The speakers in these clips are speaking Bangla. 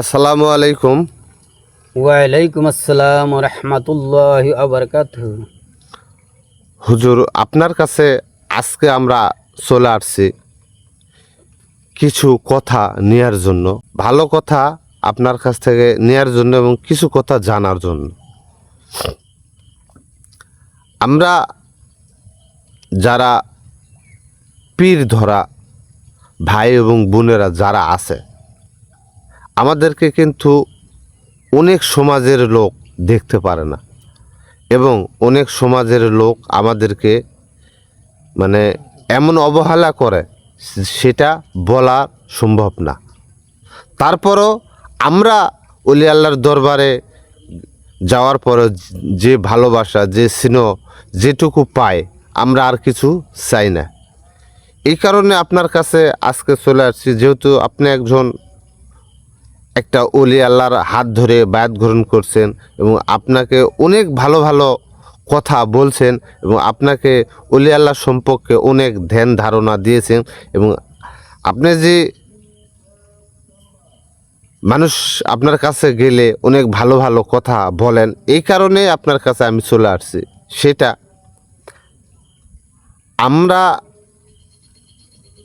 আসসালামু আলাইকুম। ওয়ালাইকুম আসসালাম রহমতুল্লাহ আবরকাত হুজুর আপনার কাছে আজকে আমরা চলে আসছি কিছু কথা নেয়ার জন্য ভালো কথা আপনার কাছ থেকে নেয়ার জন্য এবং কিছু কথা জানার জন্য। আমরা যারা পীর ধরা ভাই এবং বোনেরা যারা আছে আমাদেরকে কিন্তু অনেক সমাজের লোক দেখতে পারে না। এবং অনেক সমাজের লোক আমাদেরকে মানে এমন অবহেলা করে, সেটা বলা সম্ভব না। তারপরও আমরা অলি আল্লাহর দরবারে যাওয়ার পরে যে ভালোবাসা, যে স্নেহ, যেটুকু পায় আমরা আর কিছু চাই না। এই কারণে আপনার কাছে আজকে চলে আসছি। যেহেতু আপনি একজন একটা অলি আল্লাহর হাত ধরে বায়াত গ্রহণ করছেন এবং আপনাকে অনেক ভালো ভালো কথা বলছেন এবং আপনাকে অলি আল্লাহ সম্পর্কে অনেক ধ্যান ধারণা দিয়েছেন এবং আপনি যে মানুষ আপনার কাছে গেলে অনেক ভালো ভালো কথা বলেন, এই কারণে আপনার কাছে আমি চলে আসছি। সেটা আমরা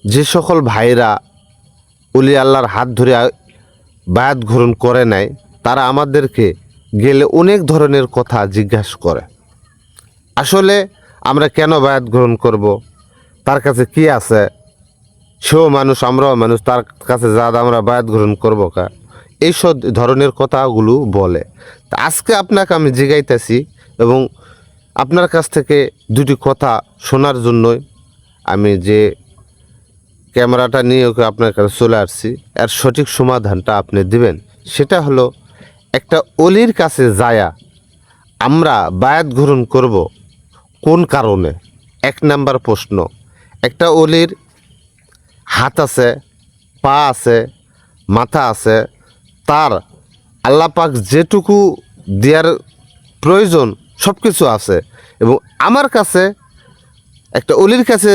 যে সকল ভাইরা অলি আল্লাহর হাত ধরে বায়াত গ্রহণ করে নাই, তারা আমাদেরকে গেলে অনেক ধরনের কথা জিজ্ঞাসা করে। আসলে আমরা কেন বায়াত গ্রহণ করব? তার কাছে কি আছে? সেও মানুষ, আমরাও মানুষ, তার কাছে যা আমরা বায়াত গ্রহণ করব কা? এইসব ধরনের কথাগুলো বলে। তা আজকে আপনাকে আমি জিগাইতেছি এবং আপনার কাছ থেকে দুটি কথা শোনার জন্যই আমি যে ক্যামেরাটা নিয়ে ওকে আপনার কাছে চলে আসছি। এর সঠিক সমাধানটা আপনি দিবেন। সেটা হলো, একটা অলির কাছে যায়া আমরা বায়াত গ্রহণ করব কোন কারণে? এক নাম্বার প্রশ্ন, একটা অলির হাত আছে, পা আছে, মাথা আছে, তার আল্লাহ পাক যেটুকু দেওয়ার প্রয়োজন সব কিছু আছে এবং আমার কাছে, একটা অলির কাছে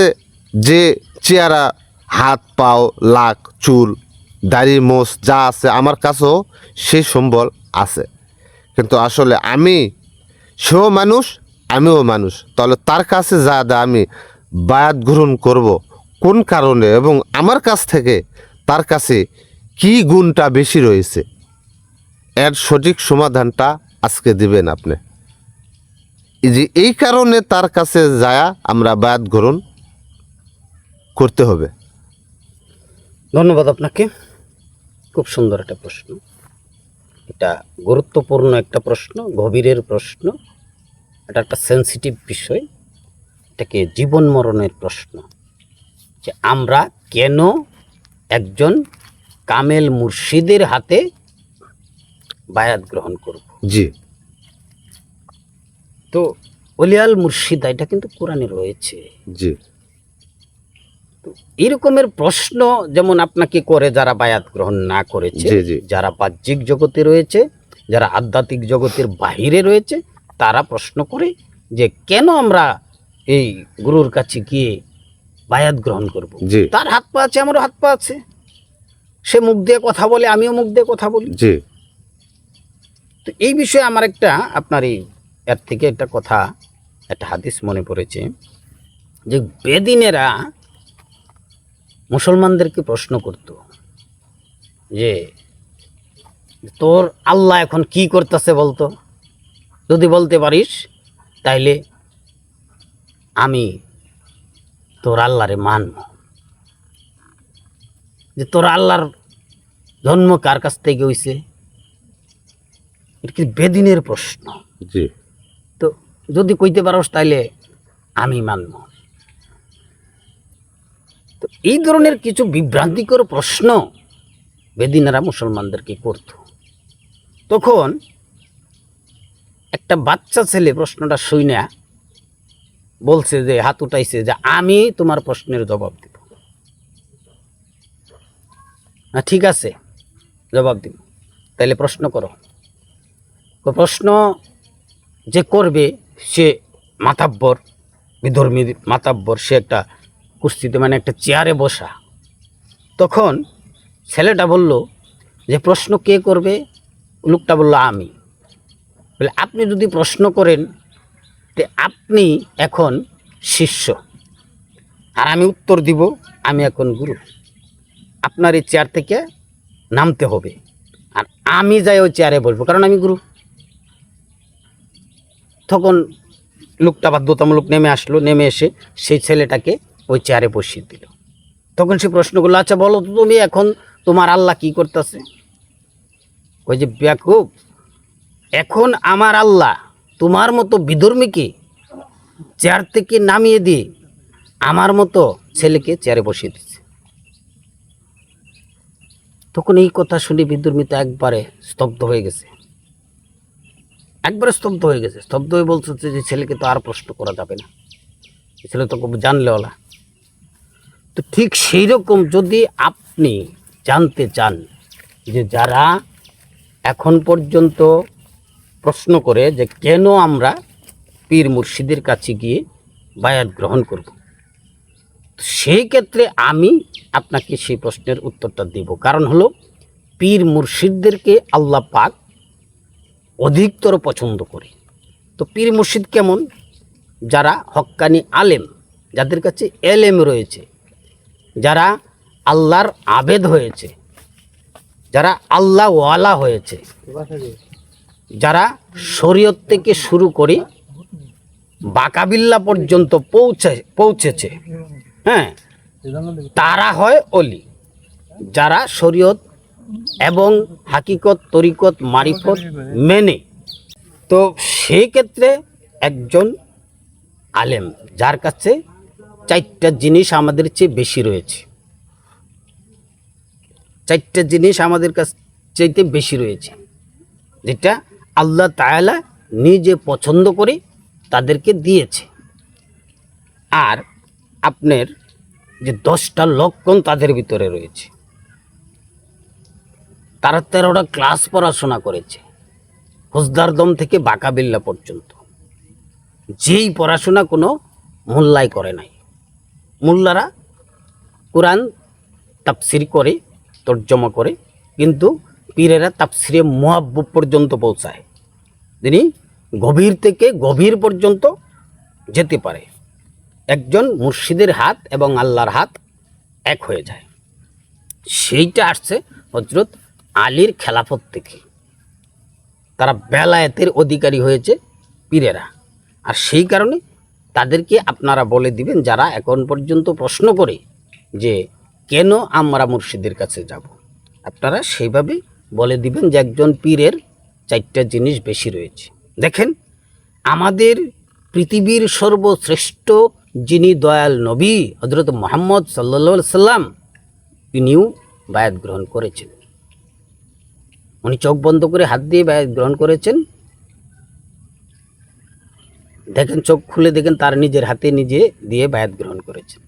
যে চেয়ারা হাত, পাও, লাক, চুল, দাড়ি মোষ যা আছে আমার কাছেও সেই সম্বল আছে। কিন্তু আসলে আমি সেও মানুষ, আমিও মানুষ। তাহলে তার কাছে যা দা আমি বায়াত গ্রহণ করব কোন কারণে এবং আমার কাছ থেকে তার কাছে কি গুণটা বেশি রয়েছে? এর সঠিক সমাধানটা আজকে দিবেন আপনি। যে এই কারণে তার কাছে যায়া আমরা বায়াত গ্রহণ করতে হবে। ধন্যবাদ আপনাকে। খুব সুন্দর একটা প্রশ্ন। এটা গুরুত্বপূর্ণ একটা প্রশ্ন গভীরের প্রশ্ন। এটা একটা সেন্সিটিভ বিষয়। এটাকে জীবন মরণের প্রশ্ন। যে আমরা কেন একজন কামেল মুর্শিদের হাতে বায়াত গ্রহণ করব? জি। তো অলিয়াল মুর্শিদা এটা কিন্তু কোরআনে রয়েছে। জি। এরকমের প্রশ্ন যেমন আপনাকে করে যারা বায়াত গ্রহণ না করেছে। যারা বাহ্যিক জগতে রয়েছে যারা আধ্যাত্মিক জগতের বাহিরে রয়েছে তারা প্রশ্ন করে যে কেন আমরা এই গুরুর কাছে গিয়ে বায়াত গ্রহণ করব? তার হাত পা আছে আমারও হাত পা আছে। সে মুখ দিয়ে কথা বলে আমিও মুখ দিয়ে কথা বলি। জি। তো এই বিষয়ে আমার একটা আপনার এই এর থেকে একটা কথা একটা হাদিস মনে পড়েছে যে বেদিনেরা মুসলমানদেরকে প্রশ্ন করত যে তোর আল্লাহ এখন কি করতেছে বলতো? যদি বলতে পারিস তাইলে আমি তোর আল্লাহরে মানব। যে তোর আল্লাহর জন্ম কার কাছ থেকে হইছে? এটা কি বেদিনের প্রশ্ন? জি। তো যদি কইতে পারোস তাইলে আমি মানব। এই ধরনের কিছু বিভ্রান্তিকর প্রশ্ন বেদিনারা মুসলমানদেরকে করত। তখন একটা বাচ্চা ছেলে প্রশ্নটা শুইনা বলছে যে, হাত উঠাইছে যে, আমি তোমার প্রশ্নের জবাব দিব। না, ঠিক আছে, জবাব দিব। তাইলে প্রশ্ন করো। প্রশ্ন যে করবে, সে মাতাব্বর, বিধর্মী মাতাব্বর, সে একটা কুস্তিতে মানে একটা চেয়ারে বসা। তখন ছেলেটা বলল যে, প্রশ্ন কে করবে? লোকটা বলল, আমি। বলে, আপনি যদি প্রশ্ন করেন যে আপনি এখন শিষ্য। আর আমি উত্তর দিব, আমি এখন গুরু। আপনার এই চেয়ার থেকে নামতে হবে। আর আমি যাই ওই চেয়ারে বলব কারণ আমি গুরু। তখন লোকটা বাধ্যতামূলক নেমে আসলো, নেমে এসে সেই ছেলেটাকে ওই চেয়ারে বসিয়ে দিল। তখন সে প্রশ্ন করল আচ্ছা বলো তো তুমি এখন তোমার আল্লাহ কি করতেছে? ওই যে ব্যাকুব, এখন আমার আল্লাহ তোমার মতো বিধর্মীকে চেয়ার থেকে নামিয়ে দিয়ে আমার মতো ছেলেকে চেয়ারে বসিয়ে দিচ্ছে। তখন এই কথা শুনে বিদ্যুর্মিতা একবারে স্তব্ধ হয়ে গেছে। একবারে স্তব্ধ হয়ে গেছে। স্তব্ধ হয়ে বলছে যে, ছেলেকে তো আর প্রশ্ন করা যাবে না। ছেলে তো খুব জানলেওয়ালা তো ঠিক সেই রকম যদি আপনি জানতে চান যে যারা এখন পর্যন্ত প্রশ্ন করে যে কেন আমরা পীর মুর্শিদের কাছে গিয়ে বায়াত গ্রহণ করব সেই ক্ষেত্রে আমি আপনাকে সেই প্রশ্নের উত্তরটা দেব। কারণ হলো, পীর মুর্শিদদেরকে আল্লাহ পাক অধিকতর পছন্দ করে। তো পীর মুর্শিদ কেমন? যারা হক্কানি আলেম, যাদের কাছে এলেম রয়েছে যারা আল্লাহর আবেদ হয়েছে, যারা আল্লাহ ওয়ালা হয়েছে, যারা শরীয়ত থেকে শুরু করে বাকাবিল্লা পর্যন্ত পৌঁছে, পৌঁছেছে হ্যাঁ তারা হয় অলি, যারা শরীয়ত এবং হাকিকত, তরিকত, মারিফত মেনে। তো সেই ক্ষেত্রে একজন আলেম, যার কাছে চারটা জিনিস আমাদের চেয়ে বেশি রয়েছে। চারটা জিনিস আমাদের কাছ চাইতে বেশি রয়েছে। যেটা আল্লাহ তায়ালা নিজে পছন্দ করে তাদেরকে দিয়েছে। আর আপনার যে দশটা লক্ষণ তাদের ভিতরে রয়েছে। তারা তেরোটা ক্লাস পড়াশোনা করেছে। হোসদারদম থেকে বাঁকাবিল্লা পর্যন্ত। যেই পড়াশোনা কোনো মোল্লাই করে নাই। মোল্লারা কোরআন তাফসির করে, তর্জমা করে, কিন্তু পীরেরা তাফসিরে মোহাব্বুব পর্যন্ত পৌঁছায়। তিনি গভীর থেকে গভীর পর্যন্ত যেতে পারে। একজন মুর্শিদের হাত এবং আল্লাহর হাত এক হয়ে যায়। সেইটা আসছে হজরত আলীর খেলাফত থেকে। তারা বেলায়েতের অধিকারী হয়েছে পীরেরা। আর সেই কারণে তাদেরকে আপনারা বলে দিবেন যারা এখন পর্যন্ত প্রশ্ন করে যে কেন আমরা মুর্শিদের কাছে যাব। আপনারা সেইভাবে বলে দিবেন যে একজন পীরের চারটা জিনিস বেশি রয়েছে। দেখেন, আমাদের পৃথিবীর সর্বশ্রেষ্ঠ যিনি দয়াল নবী হজরত মোহাম্মদ সাল্লা সাল্লাম, তিনিও বায়াত গ্রহণ করেছেন। উনি চোখ বন্ধ করে হাত দিয়ে বায়াত গ্রহণ করেছেন। দেখেন, চোখ খুলে দেখেন, তার নিজের হাতে নিজে দিয়ে বায়াত গ্রহণ করেছেন।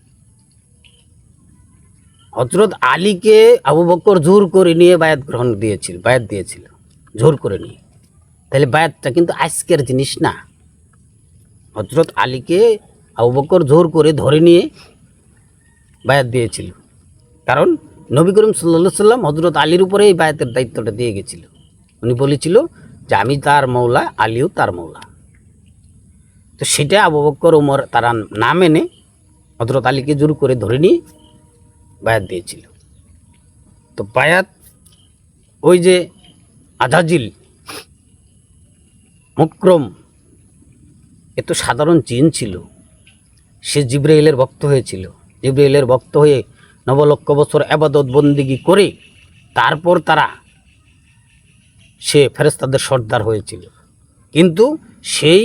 হজরত আলীকে আবু বকর জোর করে নিয়ে বায়াত গ্রহণ দিয়েছিল, বায়াত দিয়েছিল, জোর করে নিয়ে। তাহলে বায়াতটা কিন্তু আজকের জিনিস না। হজরত আলীকে আবু বকর জোর করে ধরে নিয়ে বায়াত দিয়েছিল। কারণ নবী করিম সাল্লা সাল্লাম হজরত আলীর উপরে এই বায়াতের দায়িত্বটা দিয়ে গেছিল। উনি বলেছিল যে, আমি তার মৌলা আলীও তার মৌলা তো সেটা আবু বক্কর উমর তারা না মেনে হজরত আলীকে জোর করে ধরে নিয়ে বায়াত দিয়েছিল। তো বায়াত ওই যে আজাজিল, মুক্রম, এ তো সাধারণ জিন ছিল। সে জিব্রাইলের ভক্ত হয়েছিল। জিব্রাইলের ভক্ত হয়ে নবলক্ষ বছর আবাদত বন্দিগি করে তারপর তারা সে ফেরেস্তাদের সর্দার হয়েছিল। কিন্তু সেই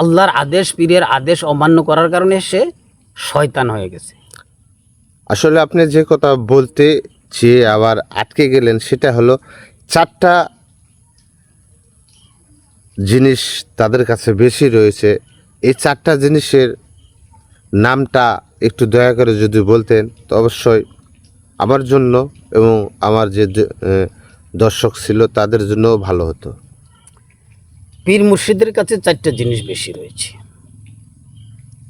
আল্লাহর আদেশ, পীরের আদেশ অমান্য করার কারণে সে শয়তান হয়ে গেছে। আসলে আপনি যে কথা বলতে চেয়ে আবার আটকে গেলেন, সেটা হলো চারটা জিনিস তাদের কাছে বেশি রয়েছে। এই চারটা জিনিসের নামটা একটু দয়া করে যদি বলতেন, তো অবশ্যই আমার জন্য এবং আমার যে দর্শক ছিল তাদের জন্যও ভালো হতো। পীর মুর্শিদের কাছে চারটা জিনিস বেশি রয়েছে।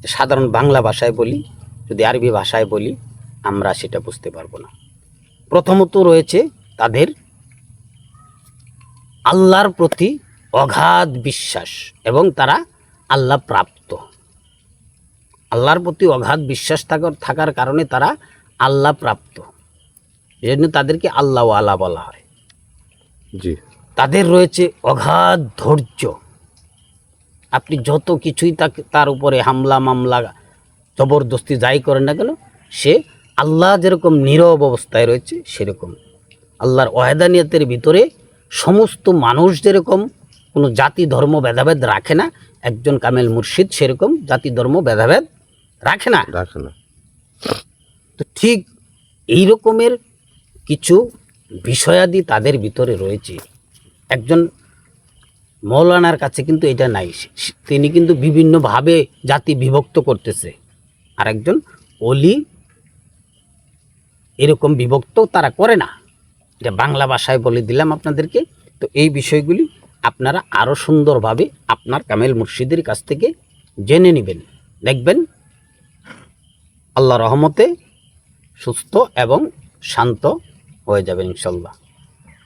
সাধারণ বাংলা ভাষায় বলি, যদি আরবি ভাষায় বলি, আমরা সেটা বুঝতে পারব না। প্রথমত রয়েছে তাদের আল্লাহর প্রতি অগাধ বিশ্বাস এবং তারা আল্লাহ প্রাপ্ত। আল্লাহর প্রতি অগাধ বিশ্বাস থাকার থাকার কারণে তারা আল্লাহ প্রাপ্ত। এই জন্য তাদেরকে আল্লাহ আলা বলা হয়। জি। তাদের রয়েছে অগাধ ধৈর্য। আপনি যত কিছুই তাকে তার উপরে হামলা মামলা জবরদস্তি যাই করেন না কেন সে আল্লাহ যেরকম নীরব অবস্থায় রয়েছে সেরকম। আল্লাহর ওয়াহেদানিয়তের ভিতরে সমস্ত মানুষ যেরকম কোনো জাতি ধর্ম ভেদাভেদ রাখে না একজন কামেল মুর্শিদ সেরকম জাতি ধর্ম ভেদাভেদ রাখে না। রাখে না। তো ঠিক এই রকমের কিছু বিষয়াদি তাদের ভিতরে রয়েছে। একজন মৌলানার কাছে কিন্তু এটা নাই। তিনি কিন্তু বিভিন্নভাবে জাতি বিভক্ত করতেছে। আর একজন অলি এরকম বিভক্ত তারা করে না। এটা বাংলা ভাষায় বলে দিলাম আপনাদেরকে। তো এই বিষয়গুলি আপনারা আরও সুন্দরভাবে আপনার কামেল মুর্শিদের কাছ থেকে জেনে নেবেন। দেখবেন, আল্লাহ রহমতে সুস্থ এবং শান্ত হয়ে যাবেন ইনশাল্লাহ।